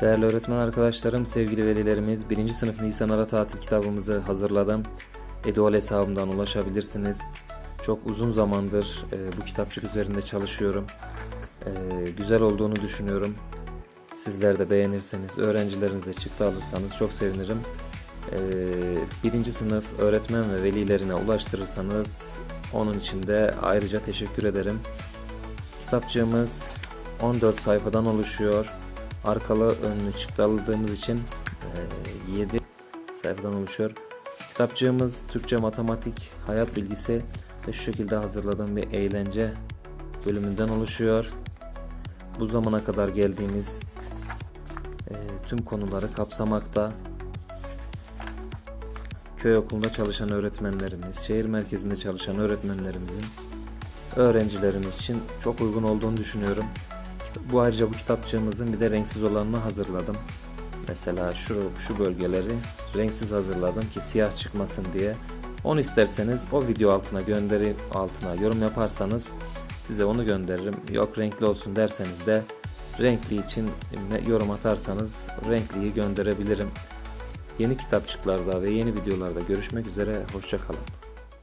Değerli öğretmen arkadaşlarım, sevgili velilerimiz, 1. sınıf Nisan ara tatil kitabımızı hazırladım. Edual hesabımdan ulaşabilirsiniz. Çok uzun zamandır e, bu kitapçık üzerinde çalışıyorum. E, güzel olduğunu düşünüyorum. Sizler de beğenirseniz, öğrencilerinize çıktı alırsanız çok sevinirim. E, birinci sınıf öğretmen ve velilerine ulaştırırsanız onun için de ayrıca teşekkür ederim. Kitapçığımız 14 sayfadan oluşuyor. Arkalı önlü çıktı aldığımız için 7 sayfadan oluşuyor. Kitapçığımız Türkçe, matematik, hayat bilgisi ve şu şekilde hazırladığım bir eğlence bölümünden oluşuyor. Bu zamana kadar geldiğimiz e, tüm konuları kapsamakta. Köy okulunda çalışan öğretmenlerimiz, şehir merkezinde çalışan öğretmenlerimizin öğrencilerimiz için çok uygun olduğunu düşünüyorum. Bu ayrıca bu kitapçığımızın bir de renksiz olanını hazırladım. Mesela şu, şu bölgeleri renksiz hazırladım ki siyah çıkmasın diye. Onu isterseniz o video altına gönderi altına yorum yaparsanız size onu gönderirim. Yok renkli olsun derseniz de renkli için yorum atarsanız renkliyi gönderebilirim. Yeni kitapçıklarda ve yeni videolarda görüşmek üzere. Hoşçakalın.